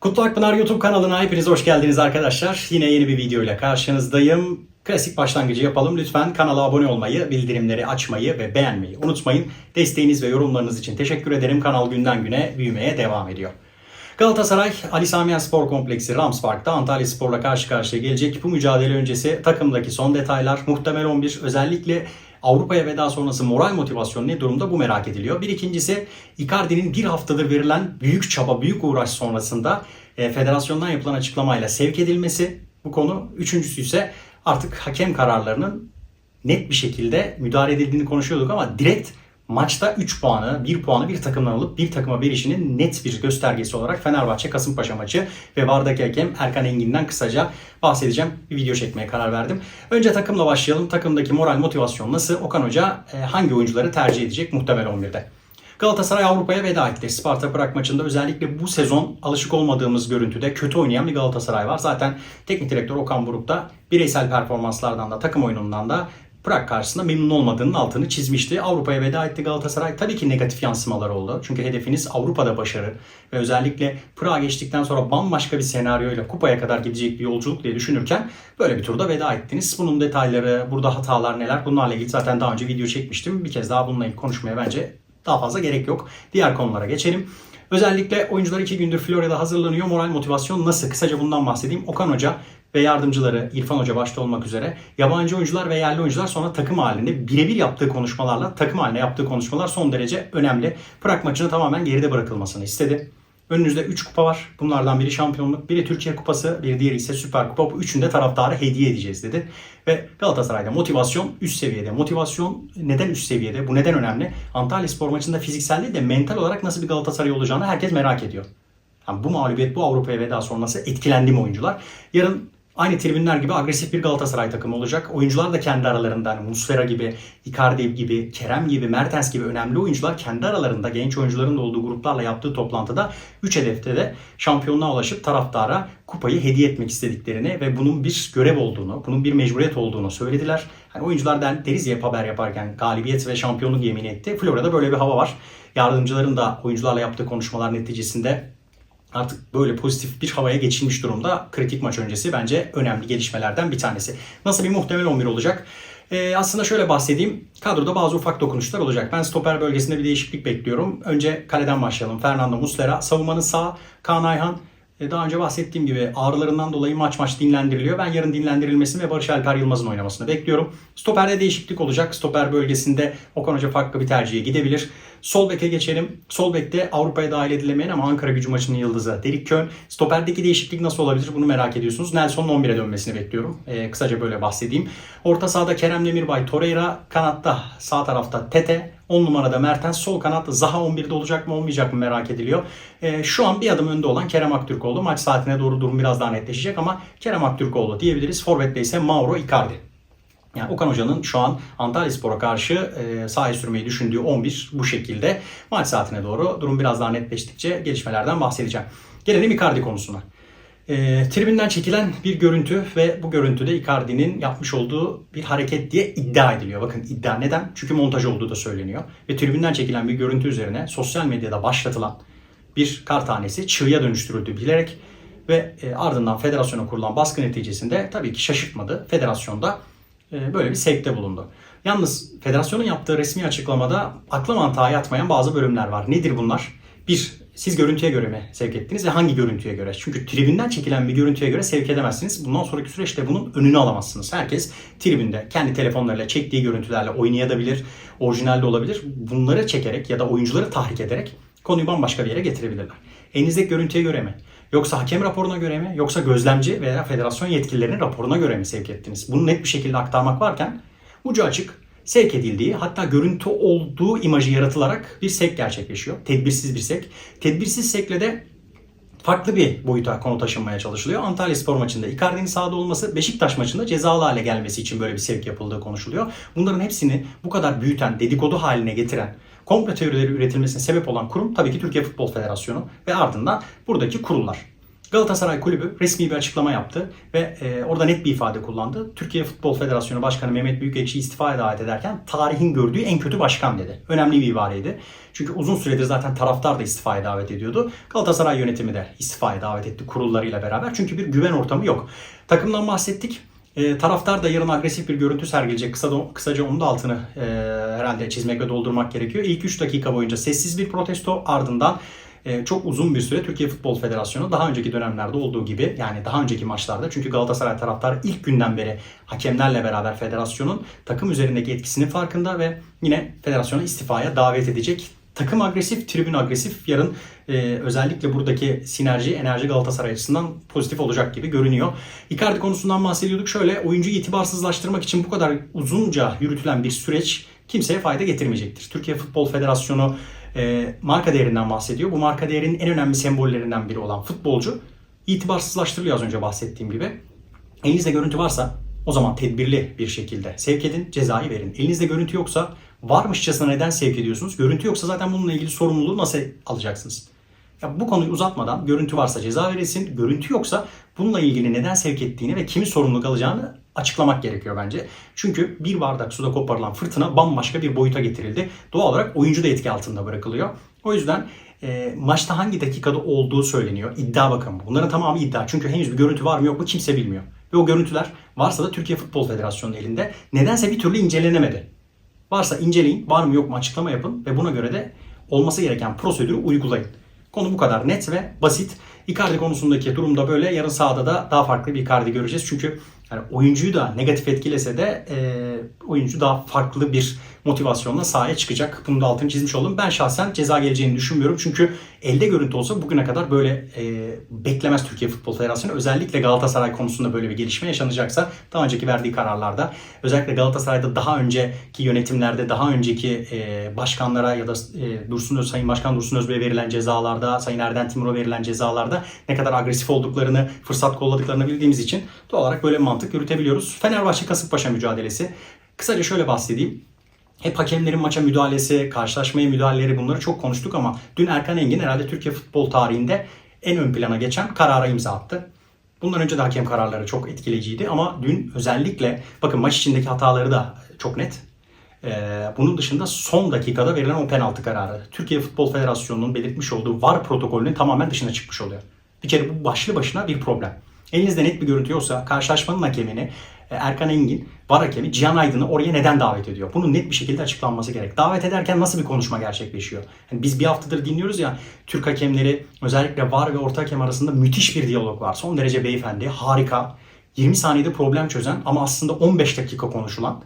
Kutlu Akpınar YouTube kanalına hepiniz hoş geldiniz arkadaşlar. Yine yeni bir video ile karşınızdayım. Klasik başlangıcı yapalım. Lütfen kanala abone olmayı, bildirimleri açmayı ve beğenmeyi unutmayın. Desteğiniz ve yorumlarınız için teşekkür ederim. Kanal günden güne büyümeye devam ediyor. Galatasaray, Ali Sami Spor Kompleksi Rams Park'ta Antalya Spor'la karşı karşıya gelecek. Bu mücadele öncesi takımdaki son detaylar, muhtemel 11, özellikle Avrupa'ya veda sonrası moral motivasyonu ne durumda bu merak ediliyor. Bir ikincisi Icardi'nin bir haftadır verilen büyük çaba, büyük uğraş sonrasında e, federasyondan yapılan açıklamayla sevk edilmesi bu konu. Üçüncüsü ise artık hakem kararlarının net bir şekilde müdahale edildiğini konuşuyorduk ama direkt maçta 3 puanı, 1 puanı bir takımdan alıp bir takıma verişinin net bir göstergesi olarak Fenerbahçe Kasımpaşa maçı ve Vardaki hakem Erkan Engin'den kısaca bahsedeceğim. Bir video çekmeye karar verdim. Önce takımla başlayalım. Takımdaki moral motivasyon nasıl? Okan Hoca e, hangi oyuncuları tercih edecek muhtemel 11'de? Galatasaray Avrupa'ya veda etti. Sparta Prag maçında özellikle bu sezon alışık olmadığımız görüntüde kötü oynayan bir Galatasaray var. Zaten teknik direktör Okan Buruk da bireysel performanslardan da takım oyunundan da Prag karşısında memnun olmadığının altını çizmişti. Avrupa'ya veda etti Galatasaray. Tabii ki negatif yansımalar oldu. Çünkü hedefiniz Avrupa'da başarı ve özellikle Prag'a geçtikten sonra bambaşka bir senaryoyla kupaya kadar gidecek bir yolculuk diye düşünürken böyle bir turda veda ettiniz. Bunun detayları, burada hatalar neler bunlarla ilgili zaten daha önce video çekmiştim. Bir kez daha bununla ilgili konuşmaya bence daha fazla gerek yok. Diğer konulara geçelim. Özellikle oyuncular iki gündür Florya'da hazırlanıyor. Moral motivasyon nasıl? Kısaca bundan bahsedeyim. Okan Hoca ve yardımcıları İrfan Hoca başta olmak üzere yabancı oyuncular ve yerli oyuncular sonra takım halinde birebir yaptığı konuşmalarla takım haline yaptığı konuşmalar son derece önemli. Prag maçını tamamen geride bırakılmasını istedi. Önünüzde 3 kupa var. Bunlardan biri şampiyonluk, biri Türkiye Kupası, bir diğeri ise Süper Kupa. Bu üçünü de taraftara hediye edeceğiz dedi. Ve Galatasaray'da motivasyon üst seviyede. Motivasyon neden üst seviyede? Bu neden önemli? Antalya Spor maçında fiziksel değil de mental olarak nasıl bir Galatasaray olacağını herkes merak ediyor. Yani bu mağlubiyet, bu Avrupa'ya veda sonrası etkilendi mi oyuncular? Yarın aynı tribünler gibi agresif bir Galatasaray takımı olacak. Oyuncular da kendi aralarında hani Muslera gibi, Icardi gibi, Kerem gibi, Mertens gibi önemli oyuncular kendi aralarında genç oyuncuların da olduğu gruplarla yaptığı toplantıda 3 hedefte de şampiyonluğa ulaşıp taraftara kupayı hediye etmek istediklerini ve bunun bir görev olduğunu, bunun bir mecburiyet olduğunu söylediler. Hani oyuncular der, deriz ya hep haber yaparken galibiyet ve şampiyonluk yemin etti. Florya'da böyle bir hava var. Yardımcıların da oyuncularla yaptığı konuşmalar neticesinde artık böyle pozitif bir havaya geçilmiş durumda. Kritik maç öncesi bence önemli gelişmelerden bir tanesi. Nasıl bir muhtemel 11 olacak? Ee, aslında şöyle bahsedeyim. Kadroda bazı ufak dokunuşlar olacak. Ben stoper bölgesinde bir değişiklik bekliyorum. Önce kaleden başlayalım. Fernando Muslera. Savunmanın sağ. Kaan Ayhan. Ee, daha önce bahsettiğim gibi ağrılarından dolayı maç maç dinlendiriliyor. Ben yarın dinlendirilmesini ve Barış Alper Yılmaz'ın oynamasını bekliyorum. Stoperde değişiklik olacak. Stoper bölgesinde Okan Hoca farklı bir tercihe gidebilir. Sol beke geçelim. Sol bekte Avrupa'ya dahil edilemeyen ama Ankara gücü maçının yıldızı Derik Kön. Stoperdeki değişiklik nasıl olabilir bunu merak ediyorsunuz. Nelson'un 11'e dönmesini bekliyorum. Ee, kısaca böyle bahsedeyim. Orta sahada Kerem Demirbay, Torreira. Kanatta sağ tarafta Tete. 10 numarada Mertens. Sol kanatta Zaha 11'de olacak mı olmayacak mı merak ediliyor. Ee, şu an bir adım önde olan Kerem Aktürkoğlu. Maç saatine doğru durum biraz daha netleşecek ama Kerem Aktürkoğlu diyebiliriz. Forvet'te ise Mauro Icardi. Yani Okan Hoca'nın şu an Antalya Spor'a karşı e, sahaya sürmeyi düşündüğü 11 bu şekilde. Maç saatine doğru durum biraz daha netleştikçe gelişmelerden bahsedeceğim. Gelelim Icardi konusuna. E, tribünden çekilen bir görüntü ve bu görüntüde Icardi'nin yapmış olduğu bir hareket diye iddia ediliyor. Bakın iddia neden? Çünkü montaj olduğu da söyleniyor. Ve tribünden çekilen bir görüntü üzerine sosyal medyada başlatılan bir kar tanesi çığıya dönüştürüldü bilerek ve e, ardından federasyona kurulan baskı neticesinde tabii ki şaşırtmadı. Federasyonda böyle bir sevkte bulundu. Yalnız federasyonun yaptığı resmi açıklamada akla mantığa yatmayan bazı bölümler var. Nedir bunlar? Bir, siz görüntüye göre mi sevk ettiniz ve hangi görüntüye göre? Çünkü tribünden çekilen bir görüntüye göre sevk edemezsiniz. Bundan sonraki süreçte bunun önünü alamazsınız. Herkes tribünde kendi telefonlarıyla çektiği görüntülerle oynayabilir, orijinal de olabilir. Bunları çekerek ya da oyuncuları tahrik ederek konuyu bambaşka bir yere getirebilirler. Elinizdeki görüntüye göre mi? Yoksa hakem raporuna göre mi? Yoksa gözlemci veya federasyon yetkililerinin raporuna göre mi sevk ettiniz? Bunu net bir şekilde aktarmak varken ucu açık sevk edildiği hatta görüntü olduğu imajı yaratılarak bir sevk gerçekleşiyor. Tedbirsiz bir sevk. Tedbirsiz sevkle de farklı bir boyuta konu taşınmaya çalışılıyor. Antalya Spor maçında Icardi'nin sahada olması, Beşiktaş maçında cezalı hale gelmesi için böyle bir sevk yapıldığı konuşuluyor. Bunların hepsini bu kadar büyüten, dedikodu haline getiren, komplo teorileri üretilmesine sebep olan kurum tabii ki Türkiye Futbol Federasyonu ve ardından buradaki kurullar. Galatasaray Kulübü resmi bir açıklama yaptı ve e, orada net bir ifade kullandı. Türkiye Futbol Federasyonu Başkanı Mehmet Büyükekşi istifaya davet ederken tarihin gördüğü en kötü başkan dedi. Önemli bir ibareydi. Çünkü uzun süredir zaten taraftar da istifaya davet ediyordu. Galatasaray yönetimi de istifaya davet etti kurullarıyla beraber. Çünkü bir güven ortamı yok. Takımdan bahsettik. E, taraftar da yarın agresif bir görüntü sergileyecek. Kısa kısaca onun da altını e, herhalde çizmek ve doldurmak gerekiyor. İlk 3 dakika boyunca sessiz bir protesto ardından e, çok uzun bir süre Türkiye Futbol Federasyonu daha önceki dönemlerde olduğu gibi yani daha önceki maçlarda çünkü Galatasaray taraftar ilk günden beri hakemlerle beraber federasyonun takım üzerindeki etkisinin farkında ve yine federasyonu istifaya davet edecek. Takım agresif, tribün agresif. Yarın e, özellikle buradaki sinerji, enerji Galatasaray açısından pozitif olacak gibi görünüyor. Icardi konusundan bahsediyorduk. Şöyle oyuncuyu itibarsızlaştırmak için bu kadar uzunca yürütülen bir süreç kimseye fayda getirmeyecektir. Türkiye Futbol Federasyonu e, marka değerinden bahsediyor. Bu marka değerinin en önemli sembollerinden biri olan futbolcu itibarsızlaştırılıyor az önce bahsettiğim gibi. Elinizde görüntü varsa o zaman tedbirli bir şekilde sevk edin, cezayı verin. Elinizde görüntü yoksa varmışçasına neden sevk ediyorsunuz? Görüntü yoksa zaten bununla ilgili sorumluluğu nasıl alacaksınız? Ya bu konuyu uzatmadan görüntü varsa ceza verilsin, görüntü yoksa bununla ilgili neden sevk ettiğini ve kimin sorumluluk alacağını açıklamak gerekiyor bence. Çünkü bir bardak suda koparılan fırtına bambaşka bir boyuta getirildi. Doğal olarak oyuncu da etki altında bırakılıyor. O yüzden e, maçta hangi dakikada olduğu söyleniyor. İddia bakın. Bunların tamamı iddia. Çünkü henüz bir görüntü var mı yok mu kimse bilmiyor. Ve o görüntüler varsa da Türkiye Futbol Federasyonu'nun elinde. Nedense bir türlü incelenemedi. Varsa inceleyin, var mı yok mu açıklama yapın ve buna göre de olması gereken prosedürü uygulayın. Konu bu kadar net ve basit. Icardi konusundaki durumda böyle. Yarın sahada da daha farklı bir Icardi göreceğiz. Çünkü yani oyuncuyu da negatif etkilese de e, oyuncu daha farklı bir motivasyonla sahaya çıkacak. Bunu da altını çizmiş oldum. Ben şahsen ceza geleceğini düşünmüyorum. Çünkü elde görüntü olsa bugüne kadar böyle e, beklemez Türkiye Futbol Federasyonu. Özellikle Galatasaray konusunda böyle bir gelişme yaşanacaksa daha önceki verdiği kararlarda özellikle Galatasaray'da daha önceki yönetimlerde daha önceki e, başkanlara ya da e, Dursun Öz, Sayın Başkan Dursun Özbey'e verilen cezalarda, Sayın Erden Timur'a verilen cezalarda ne kadar agresif olduklarını, fırsat kolladıklarını bildiğimiz için doğal olarak böyle bir mantık yürütebiliyoruz. Fenerbahçe Kasımpaşa mücadelesi. Kısaca şöyle bahsedeyim. Hep hakemlerin maça müdahalesi, karşılaşmaya müdahaleleri bunları çok konuştuk ama dün Erkan Engin herhalde Türkiye futbol tarihinde en ön plana geçen karara imza attı. Bundan önce de hakem kararları çok etkileyiciydi ama dün özellikle bakın maç içindeki hataları da çok net. Ee, bunun dışında son dakikada verilen o penaltı kararı. Türkiye Futbol Federasyonu'nun belirtmiş olduğu VAR protokolünün tamamen dışına çıkmış oluyor. Bir kere bu başlı başına bir problem. Elinizde net bir görüntü yoksa karşılaşmanın hakemini e, Erkan Engin, VAR hakemi Cihan Aydın'ı oraya neden davet ediyor? Bunun net bir şekilde açıklanması gerek. Davet ederken nasıl bir konuşma gerçekleşiyor? Yani biz bir haftadır dinliyoruz ya Türk hakemleri özellikle VAR ve orta hakem arasında müthiş bir diyalog var. Son derece beyefendi, harika. 20 saniyede problem çözen ama aslında 15 dakika konuşulan.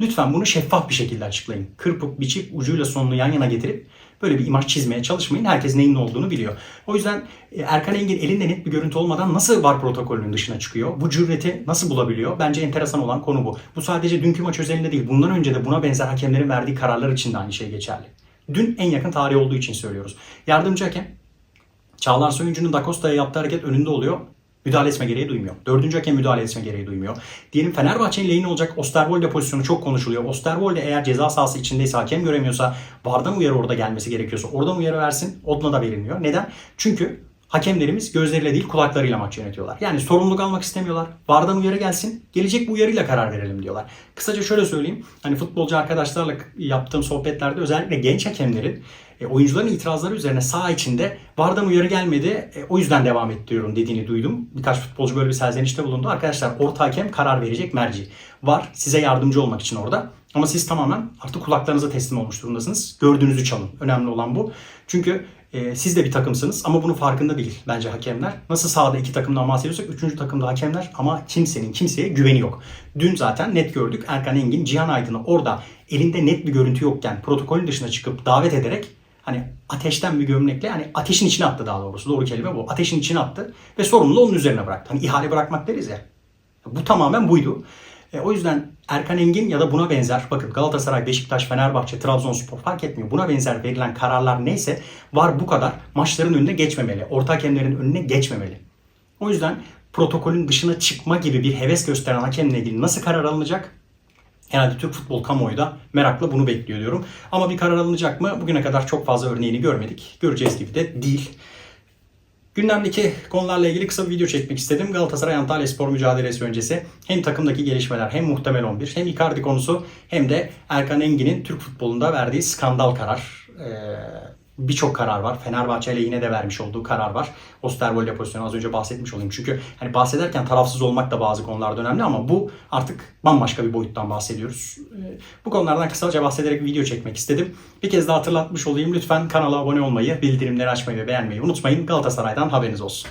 Lütfen bunu şeffaf bir şekilde açıklayın. Kırpıp biçip ucuyla sonunu yan yana getirip böyle bir imaj çizmeye çalışmayın. Herkes neyin ne olduğunu biliyor. O yüzden e, Erkan Engin elinde net bir görüntü olmadan nasıl var protokolünün dışına çıkıyor? Bu cüreti nasıl bulabiliyor? Bence enteresan olan konu bu. Bu sadece dünkü maç özelinde değil. Bundan önce de buna benzer hakemlerin verdiği kararlar için de aynı şey geçerli. Dün en yakın tarih olduğu için söylüyoruz. Yardımcı hakem Çağlar Soyuncu'nun Da yaptığı hareket önünde oluyor müdahale etme gereği duymuyor. Dördüncü hakem müdahale etme gereği duymuyor. Diyelim Fenerbahçe'nin lehine olacak Osterwolde pozisyonu çok konuşuluyor. Osterwolde eğer ceza sahası içindeyse hakem göremiyorsa vardan uyarı orada gelmesi gerekiyorsa oradan uyarı versin. Oduna da verilmiyor. Neden? Çünkü hakemlerimiz gözleriyle değil kulaklarıyla maç yönetiyorlar. Yani sorumluluk almak istemiyorlar. Vardan uyarı gelsin. Gelecek bu uyarıyla karar verelim diyorlar. Kısaca şöyle söyleyeyim. Hani futbolcu arkadaşlarla yaptığım sohbetlerde özellikle genç hakemlerin e, oyuncuların itirazları üzerine saha içinde vardan uyarı gelmedi e, o yüzden devam ettiriyorum dediğini duydum. Birkaç futbolcu böyle bir serzenişte bulundu. Arkadaşlar orta hakem karar verecek merci. Var size yardımcı olmak için orada. Ama siz tamamen artık kulaklarınıza teslim olmuş durumdasınız. Gördüğünüzü çalın. Önemli olan bu. Çünkü e, siz de bir takımsınız ama bunun farkında değil bence hakemler. Nasıl sahada iki takımdan bahsediyorsak üçüncü takımda hakemler ama kimsenin kimseye güveni yok. Dün zaten net gördük Erkan Engin, Cihan Aydın'ı orada elinde net bir görüntü yokken protokolün dışına çıkıp davet ederek hani ateşten bir gömlekle hani ateşin içine attı daha doğrusu doğru kelime bu. Ateşin içine attı ve sorumluluğu onun üzerine bıraktı. Hani ihale bırakmak deriz ya. Bu tamamen buydu. E, o yüzden Erkan Engin ya da buna benzer bakın Galatasaray, Beşiktaş, Fenerbahçe, Trabzonspor fark etmiyor. Buna benzer verilen kararlar neyse var bu kadar maçların önüne geçmemeli. Orta hakemlerin önüne geçmemeli. O yüzden protokolün dışına çıkma gibi bir heves gösteren hakemle ilgili nasıl karar alınacak? Herhalde Türk futbol kamuoyu da merakla bunu bekliyor diyorum. Ama bir karar alınacak mı? Bugüne kadar çok fazla örneğini görmedik. Göreceğiz gibi de değil. Gündemdeki konularla ilgili kısa bir video çekmek istedim. Galatasaray Antalya Spor mücadelesi öncesi hem takımdaki gelişmeler hem muhtemel 11 hem Icardi konusu hem de Erkan Engin'in Türk futbolunda verdiği skandal karar. Ee, birçok karar var. Fenerbahçe ile yine de vermiş olduğu karar var. Osterwolde pozisyonu az önce bahsetmiş olayım. Çünkü hani bahsederken tarafsız olmak da bazı konularda önemli ama bu artık bambaşka bir boyuttan bahsediyoruz. Ee, Bu konulardan kısaca bahsederek video çekmek istedim. Bir kez daha hatırlatmış olayım. Lütfen kanala abone olmayı, bildirimleri açmayı ve beğenmeyi unutmayın. Galatasaray'dan haberiniz olsun.